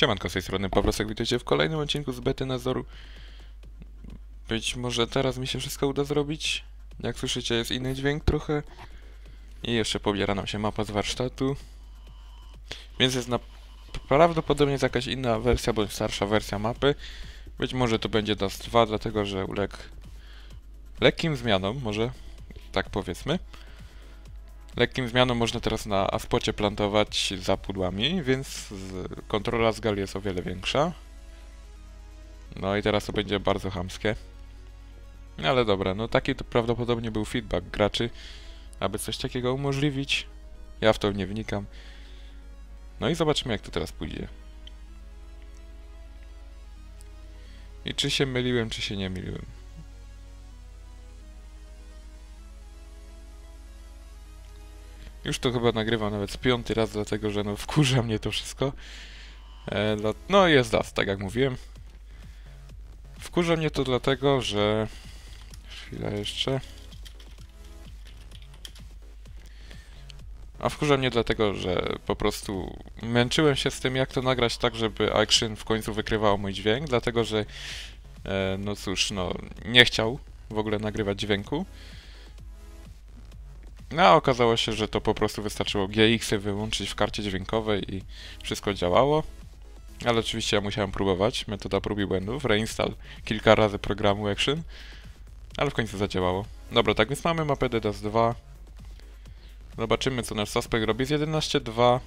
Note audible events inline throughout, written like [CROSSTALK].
Siemanko, z tej strony Pawrosek, witajcie w kolejnym odcinku z Bety Nazoru. Być może teraz mi się wszystko uda zrobić. Jak słyszycie jest inny dźwięk trochę. I jeszcze pobiera nam się mapa z warsztatu. Więc jest na... prawdopodobnie jest jakaś inna wersja, bądź starsza wersja mapy. Być może to będzie DAS 2, dlatego że uległ lekkim zmianom, może tak powiedzmy. Lekkim zmianom można teraz na Aspocie plantować za pudłami, więc kontrola z gal jest o wiele większa. No i teraz to będzie bardzo chamskie. No Ale dobra, no taki to prawdopodobnie był feedback graczy, aby coś takiego umożliwić. Ja w to nie wnikam. No i zobaczymy jak to teraz pójdzie. I czy się myliłem, czy się nie myliłem. Już to chyba nagrywam nawet z piąty raz, dlatego że no wkurza mnie to wszystko. E, no jest DAS, tak jak mówiłem. Wkurza mnie to dlatego, że... Chwila jeszcze. A wkurza mnie dlatego, że po prostu męczyłem się z tym, jak to nagrać tak, żeby Action w końcu wykrywało mój dźwięk, dlatego że e, no cóż, no nie chciał w ogóle nagrywać dźwięku. No, okazało się, że to po prostu wystarczyło GX-y wyłączyć w karcie dźwiękowej i wszystko działało. Ale oczywiście ja musiałem próbować, metoda prób i błędów, reinstall kilka razy programu Action, ale w końcu zadziałało. Dobra, tak więc mamy mapę DDoS 2. Zobaczymy, co nasz suspect robi z 11.2.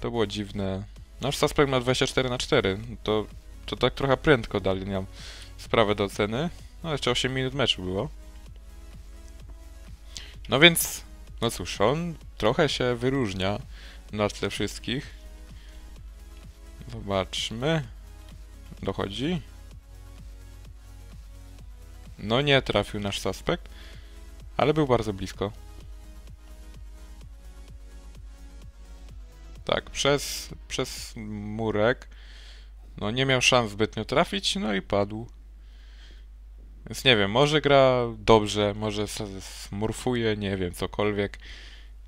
To było dziwne. Nasz suspect ma 24 na 4 to, to tak trochę prędko dali nam sprawę do oceny. No, jeszcze 8 minut meczu było. No więc, no cóż, on trochę się wyróżnia na tle wszystkich. Zobaczmy. Dochodzi. No nie trafił nasz suspekt, ale był bardzo blisko. Tak, przez, przez murek. No nie miał szans zbytnio trafić, no i padł. Więc nie wiem, może gra dobrze, może smurfuje, nie wiem, cokolwiek.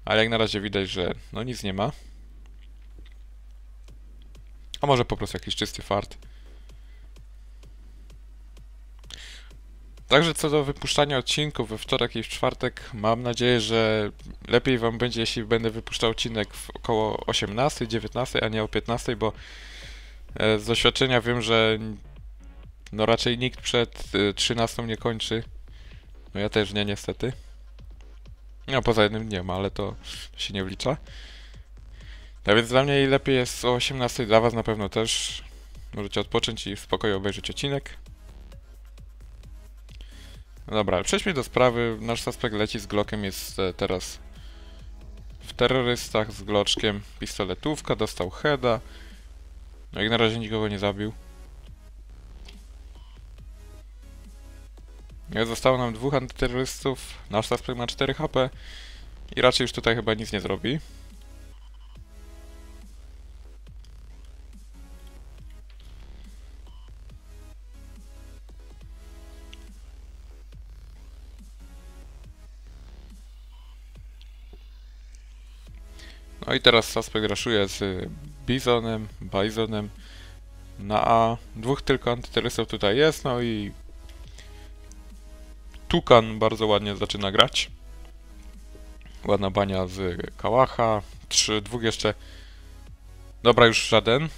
Ale jak na razie widać, że no nic nie ma. A może po prostu jakiś czysty fart. Także co do wypuszczania odcinków we wtorek i w czwartek, mam nadzieję, że lepiej wam będzie, jeśli będę wypuszczał odcinek w około 18, 19, a nie o 15, bo e, z doświadczenia wiem, że no raczej nikt przed y, 13 nie kończy. No ja też nie niestety. No poza jednym dniem, ale to się nie wlicza. Tak więc dla mnie lepiej jest o 18, dla was na pewno też. Możecie odpocząć i w spokoju obejrzeć odcinek. No dobra, przejdźmy do sprawy. Nasz suspekt leci z Glockiem, jest e, teraz w terrorystach z Gloczkiem. Pistoletówka, dostał heada. No i na razie nikogo nie zabił. Zostało nam dwóch antyterrorystów, nasz suspekt ma 4 HP i raczej już tutaj chyba nic nie zrobi. No i teraz suspekt raszuje z Bizonem, Bizonem na A. Dwóch tylko antyterrorystów tutaj jest, no i Tukan bardzo ładnie zaczyna grać. Ładna bania z Kałacha. Trzy, dwóch jeszcze. Dobra, już żaden.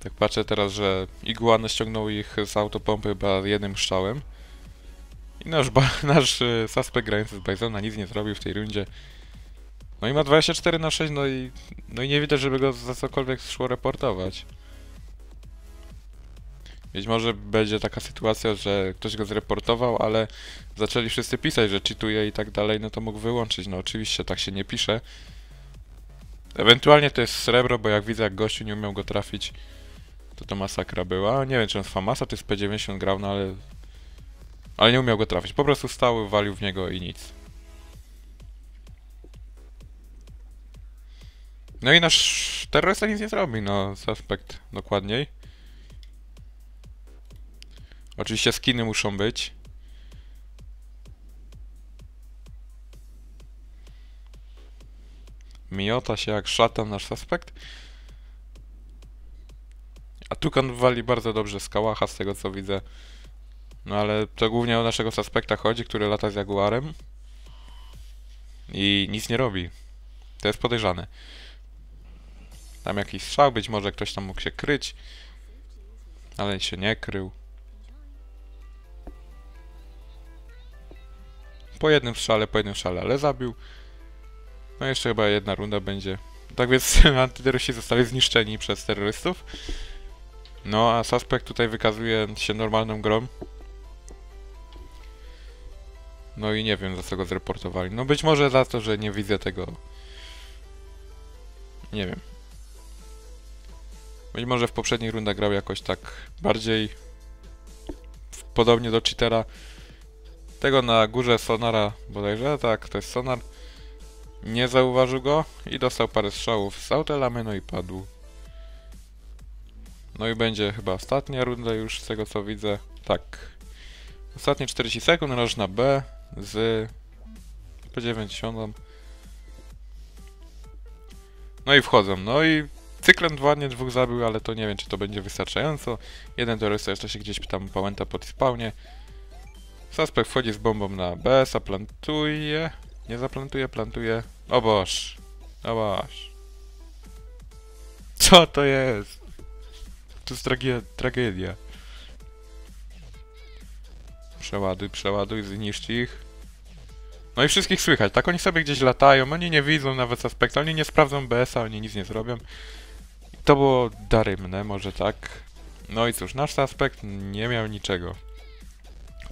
Tak patrzę teraz, że Iguany ściągnął ich z autopompy chyba jednym strzałem. I nasz, [LAUGHS] nasz y, suspekt grający z Bizona nic nie zrobił w tej rundzie. No i ma 24 na 6, no i, no i nie widać, żeby go za cokolwiek szło reportować. Być może będzie taka sytuacja, że ktoś go zreportował, ale zaczęli wszyscy pisać, że cheatuje i tak dalej, no to mógł wyłączyć. No oczywiście tak się nie pisze. Ewentualnie to jest srebro, bo jak widzę, jak gościu nie umiał go trafić, to to masakra była. Nie wiem, czy on z Famasa, to jest P90 grał, no ale... Ale nie umiał go trafić. Po prostu stał, walił w niego i nic. No i nasz terrorysta nic nie zrobi, no, suspekt dokładniej. Oczywiście skiny muszą być. Miota się jak szatan nasz suspekt. A Tukan wali bardzo dobrze z kałacha, z tego co widzę. No ale to głównie o naszego suspekta chodzi, który lata z Jaguarem. I nic nie robi. To jest podejrzane. Tam jakiś strzał, być może ktoś tam mógł się kryć. Ale się nie krył. Po jednym strzale, po jednym strzale, ale zabił. No jeszcze chyba jedna runda będzie. Tak więc [LAUGHS] antyterroryści zostali zniszczeni przez terrorystów. No a suspekt tutaj wykazuje się normalną grą. No i nie wiem za co go zreportowali. No być może za to, że nie widzę tego. Nie wiem. Być może w poprzednich rundach grał jakoś tak bardziej podobnie do cheatera. Tego na górze Sonara bodajże, tak, to jest Sonar. Nie zauważył go i dostał parę strzałów z autelamy, no i padł. No i będzie chyba ostatnia runda już z tego co widzę. Tak. Ostatnie 40 sekund, roż na B z po 90. No i wchodzą. No i cyklem ładnie dwóch zabił, ale to nie wiem czy to będzie wystarczająco. Jeden terrorysta jeszcze się gdzieś tam pałęta pod spawnie. Suspekt wchodzi z bombą na B, zaplantuje. Nie zaplantuje, plantuje. O boż. O boż. Co to jest? To jest tragie- tragedia. Przeładuj, przeładuj, zniszcz ich. No i wszystkich słychać, tak? Oni sobie gdzieś latają, oni nie widzą nawet suspekta, oni nie sprawdzą BS-a, oni nic nie zrobią. To było darymne, może tak. No i cóż, nasz suspekt nie miał niczego.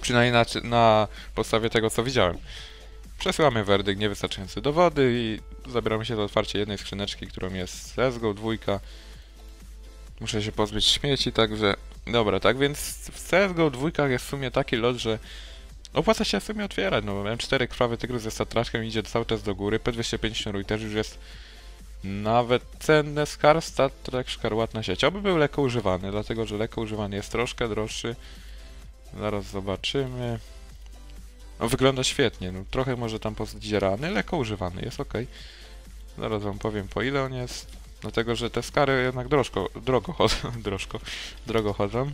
Przynajmniej na, na podstawie tego, co widziałem. Przesyłamy werdykt, niewystarczające dowody i zabieramy się za otwarcie jednej skrzyneczki, którą jest CSGO dwójka. Muszę się pozbyć śmieci, także... Dobra, tak więc w CSGO dwójkach jest w sumie taki lot, że opłaca się w sumie otwierać, no bo M4 krwawy tygrys ze statraczkiem idzie cały czas do góry, P250 rój też już jest nawet cenne skar, statrek szkarłatna sieć. Oby był lekko używany, dlatego że lekko używany jest troszkę droższy. Zaraz zobaczymy. No wygląda świetnie, no trochę może tam pozdzierany, lekko używany, jest ok. Zaraz wam powiem po ile on jest. Dlatego, że te skary jednak drożko, drogo chodzą, [LAUGHS] drożko, drogo chodzą.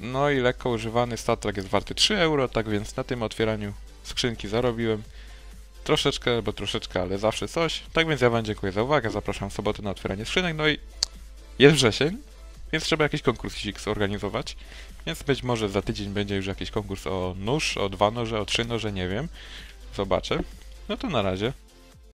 No i lekko używany statek jest warty 3 euro, tak więc na tym otwieraniu skrzynki zarobiłem. Troszeczkę, bo troszeczkę, ale zawsze coś. Tak więc ja wam dziękuję za uwagę, zapraszam w sobotę na otwieranie skrzynek, no i jest wrzesień, więc trzeba jakiś konkursik zorganizować. Więc być może za tydzień będzie już jakiś konkurs o nóż, o dwa noże, o trzy noże, nie wiem. Zobaczę. No to na razie.